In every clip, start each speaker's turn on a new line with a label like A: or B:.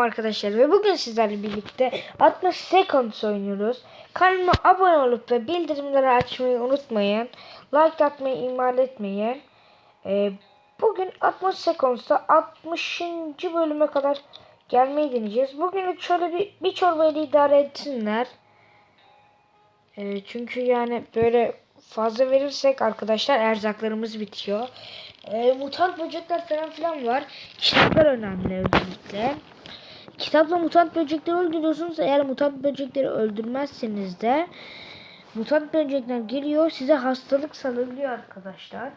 A: arkadaşlar ve bugün sizlerle birlikte 60 Seconds oynuyoruz. Kanalıma abone olup ve bildirimleri açmayı unutmayın. Like atmayı ihmal etmeyin. Ee, bugün 60 Seconds'ta 60. bölüme kadar gelmeyi deneyeceğiz. Bugün şöyle bir, bir çorbayla idare etsinler. Ee, çünkü yani böyle fazla verirsek arkadaşlar erzaklarımız bitiyor. Ee, mutant böcekler falan filan var. Kitaplar önemli özellikle. Kitapla mutant böcekleri öldürüyorsunuz. Eğer mutant böcekleri öldürmezseniz de mutant böcekler geliyor size hastalık salabiliyor arkadaşlar.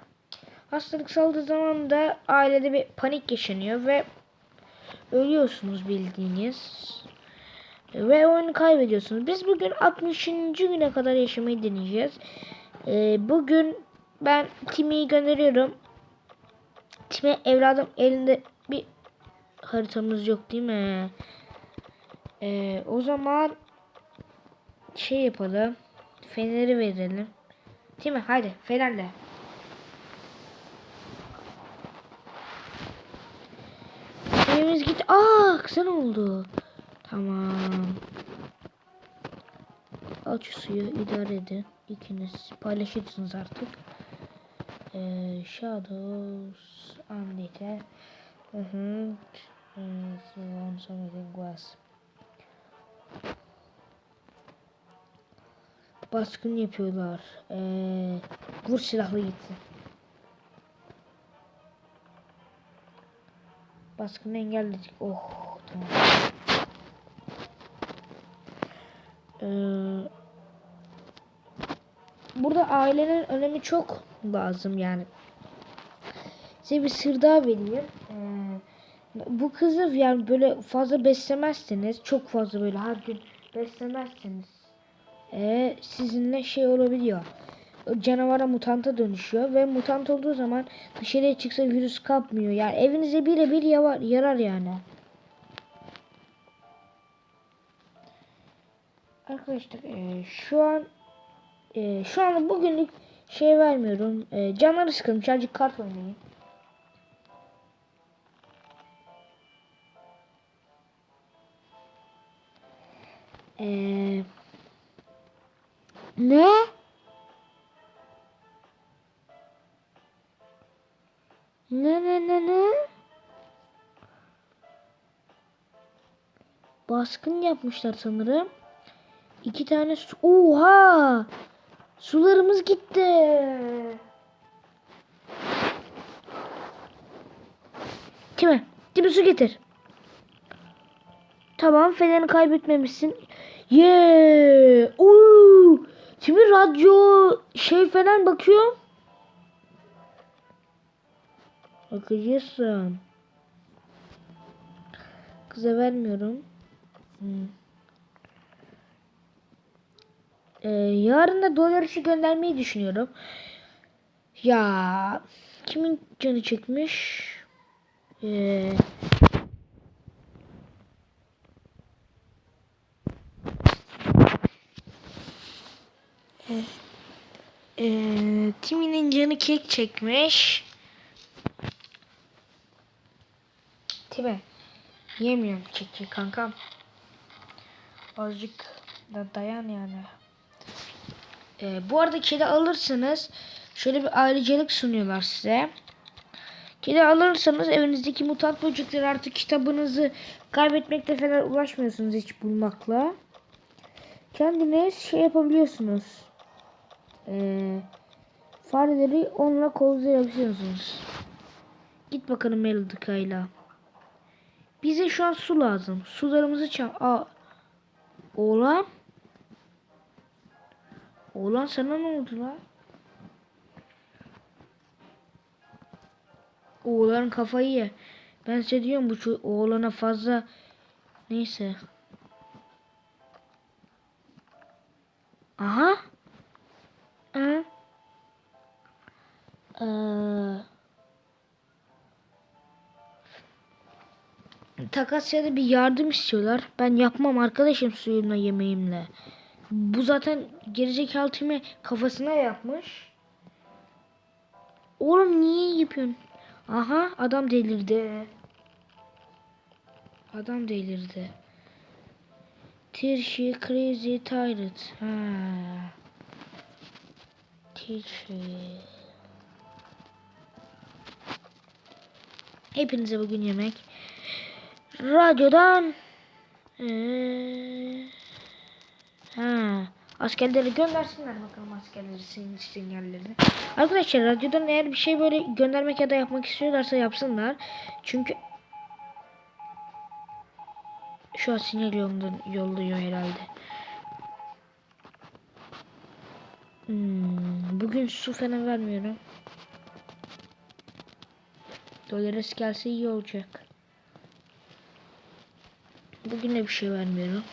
A: Hastalık saldığı zaman da ailede bir panik yaşanıyor ve ölüyorsunuz bildiğiniz. Ve oyunu kaybediyorsunuz. Biz bugün 60. güne kadar yaşamayı deneyeceğiz. Ee, bugün ben Timmy'yi gönderiyorum. Timmy evladım elinde bir haritamız yok değil mi? Ee, o zaman şey yapalım. Feneri verelim. Değil mi? Hadi fenerle. Fenerimiz gitti. Aa kısa oldu? Tamam. Al şu suyu idare edin. İkiniz paylaşırsınız artık. Ee, shadows Andite. Hı hı. Ee, so on something was. Baskın yapıyorlar. Ee, vur silahlı gitsin. Baskını engelledik. Oh tamam. Ee, burada ailenin önemi çok lazım yani. Size bir sır daha vereyim. Ee, bu kızı yani böyle fazla beslemezseniz, çok fazla böyle her gün beslemezseniz ee, sizinle şey olabiliyor. Canavara mutanta dönüşüyor ve mutant olduğu zaman dışarıya çıksa virüs kapmıyor. Yani evinize birebir yarar, yani. Arkadaşlar e, şu an e, şu an bugünlük şey vermiyorum. E, canları sıkılmış. Sadece kart oynayın. E, ne? Ne ne ne ne? Baskın yapmışlar sanırım. İki tane su... Oha! Sularımız gitti. Kime? Kime su getir. Tamam fenerini kaybetmemişsin. Ye! Uuu! Şimdi radyo şey falan bakıyor. Bakıcısın. Kıza vermiyorum. Hmm. Ee, yarın da dolar işi göndermeyi düşünüyorum. Ya kimin canı çekmiş? Ee, ee, Timmy'nin canı kek çekmiş. Timmy yemiyorum keki kankam. Azıcık da dayan yani. Ee, bu arada kedi alırsanız şöyle bir ayrıcalık sunuyorlar size. Kedi alırsanız evinizdeki mutant böcekleri artık kitabınızı kaybetmekte falan ulaşmıyorsunuz hiç bulmakla. Kendiniz şey yapabiliyorsunuz. Ee, fareleri onunla kovlayabiliyorsunuz. Git bakalım Melodika'yla. Bize şu an su lazım. Sularımızı çal... Aa, oğlan. Oğlan sana ne oldu lan? Oğlan kafayı ye. Ben size diyorum bu oğlana fazla neyse. Aha. Aha. Ee, takas ya da bir yardım istiyorlar. Ben yapmam arkadaşım suyumla yemeğimle. Bu zaten gerizekalı timi kafasına yapmış. Oğlum niye yapıyorsun? Aha adam delirdi. Adam delirdi. Tirşi Crazy Tyrant. Ha. Tirşi. Hepinize bugün yemek. Radyodan ee, ha askerleri göndersinler bakalım askerleri senin sinyallerini. Arkadaşlar radyodan eğer bir şey böyle göndermek ya da yapmak istiyorlarsa yapsınlar. Çünkü şu an sinyal yolunda, yolluyor herhalde. Hmm, bugün su falan vermiyorum. Dolores gelse iyi olacak. Bugün de bir şey vermiyorum.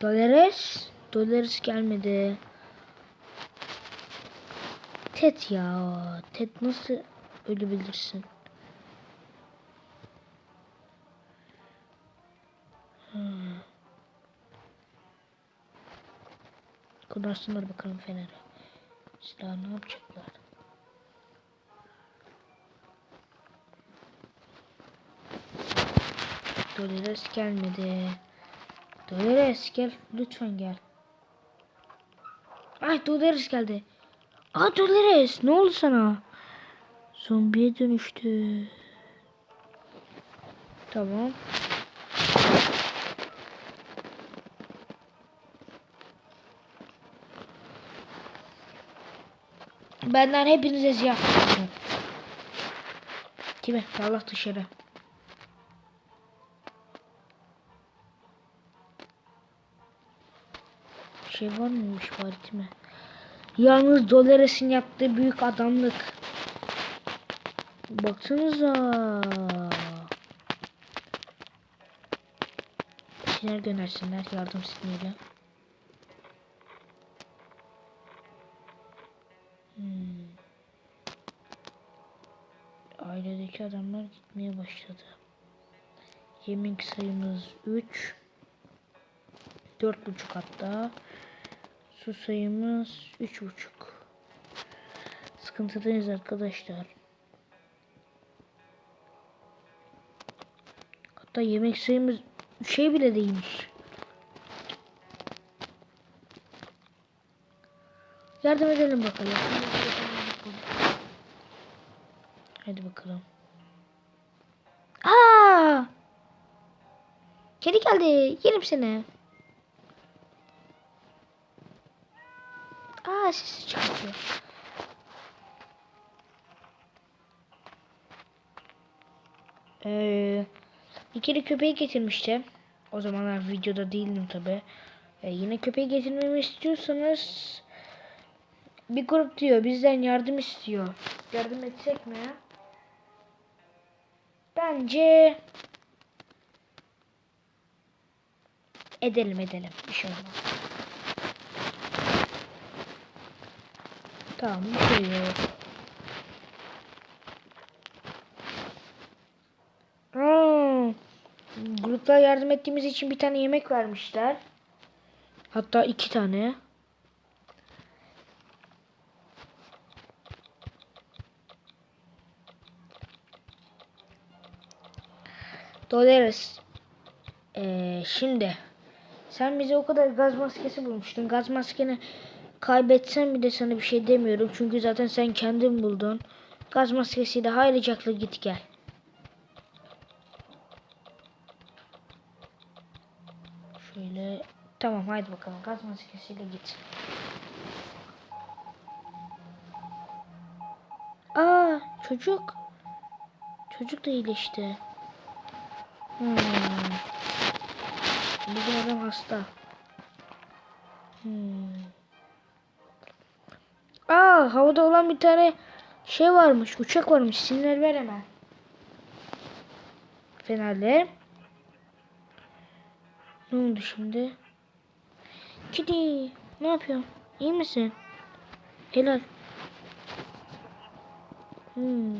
A: Dolores. Dolores gelmedi. Ted ya. Ted nasıl ölebilirsin? Kudarsınlar bakalım Fener'e. Silah ne yapacaklar? Dolores gelmedi. Dolores gel. Lütfen gel. Ay Dolores geldi. Aa Dolores ne oldu sana? Zombiye dönüştü. Tamam. Benden hepinize ziyafet olsun. Kime? Allah dışarı. Şey var mıymış bari değil mi? Yalnız Dolores'in yaptığı büyük adamlık. Baksanıza. Sinyal göndersinler yardım sinyali. Hmm. Ailedeki adamlar gitmeye başladı. Yemek sayımız 3. 4.5 hatta. Su sayımız 3.5. Sıkıntıdayız arkadaşlar. Hatta yemek sayımız şey bile değilmiş. Yardım edelim bakalım. Hadi bakalım. Aa! Kedi geldi. Yerim seni. Aa sesi çıkartıyor. Ee, bir kere köpeği getirmiştim. O zamanlar videoda değildim tabi. Ee, yine köpeği getirmemi istiyorsanız bir grup diyor bizden yardım istiyor. Yardım etsek mi? Bence edelim edelim. Bir şey olmaz. Tamam bir şey yok. Hmm. Grupta yardım ettiğimiz için bir tane yemek vermişler. Hatta iki tane. Dolores. Ee, şimdi sen bize o kadar gaz maskesi bulmuştun. Gaz maskeni kaybetsen bir de sana bir şey demiyorum. Çünkü zaten sen kendin buldun. Gaz maskesiyle haylicakla git gel. Şöyle tamam haydi bakalım gaz maskesiyle git. Aa çocuk. Çocuk da iyileşti. Hmm. Bizim adam hasta. Hmm. Aa havada olan bir tane şey varmış. Uçak varmış. Sinyal ver hemen. Fenerle. Ne oldu şimdi? Kedi. Ne yapıyorsun? İyi misin? Helal. Hmm.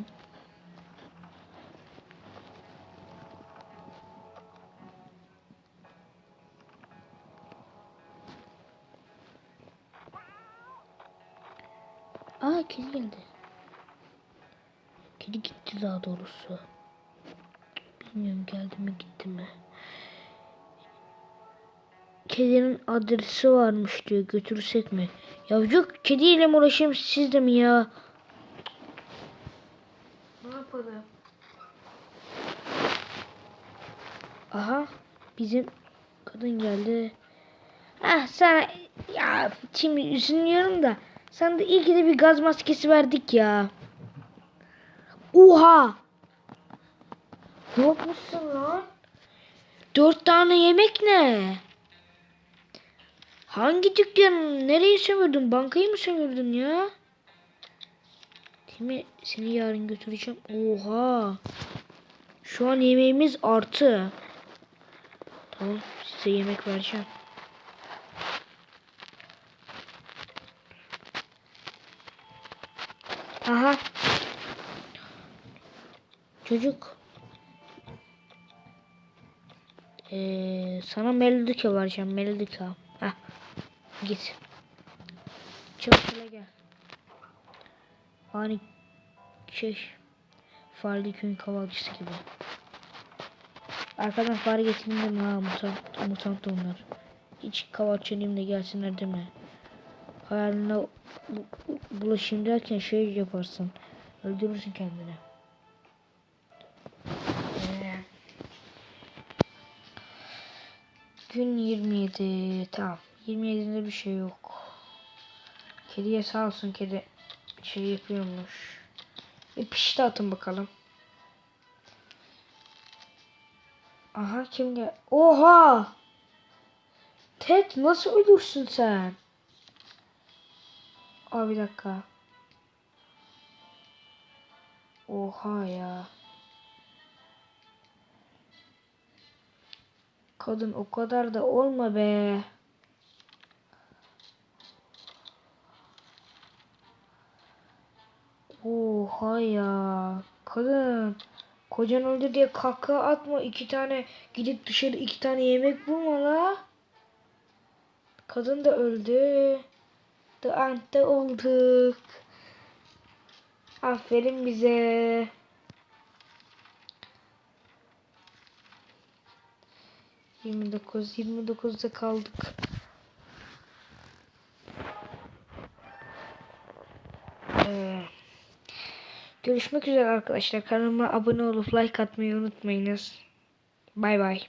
A: Kedi geldi. Kedi gitti daha doğrusu. Bilmiyorum geldi mi gitti mi. Kedinin adresi varmış diyor. Götürsek mi? Ya yok kediyle mi uğraşayım siz de mi ya? Ne yapalım? Aha bizim kadın geldi. Ah sana ya şimdi üzülüyorum da sana da iyi ki de bir gaz maskesi verdik ya. Oha! Ne yapmışsın lan? Dört tane yemek ne? Hangi dükkan? Nereye sömürdün? Bankayı mı sömürdün ya? Değil? Seni yarın götüreceğim. Oha! Şu an yemeğimiz artı. Tamam size yemek vereceğim. Aha. Çocuk. Ee, sana melodika vereceğim. Melodika. Heh. Git. Çabuk hele gel. Hani şey Fareli köyün kavalcısı gibi. Arkadan fare getireyim deme ha mutant, mutant da onlar. Hiç kavalçeliyim de gelsinler deme. Hayaline bu- bu- bulaşayım derken şey yaparsın. Öldürürsün kendini. Ee, Gün 27. Tamam. 27'de bir şey yok. Kediye sağ olsun kedi şey yapıyormuş. Bir pişti atın bakalım. Aha kim gel? Oha! Ted nasıl ölürsün sen? Aa bir dakika. Oha ya. Kadın o kadar da olma be. Oha ya. Kadın. Kocan öldü diye kaka atma. iki tane gidip dışarı iki tane yemek bulma la. Kadın da öldü. The Ant'te olduk. Aferin bize. Yirmi dokuz, yirmi dokuzda kaldık. Ee, görüşmek üzere arkadaşlar. Kanalıma abone olup like atmayı unutmayınız. Bay bay.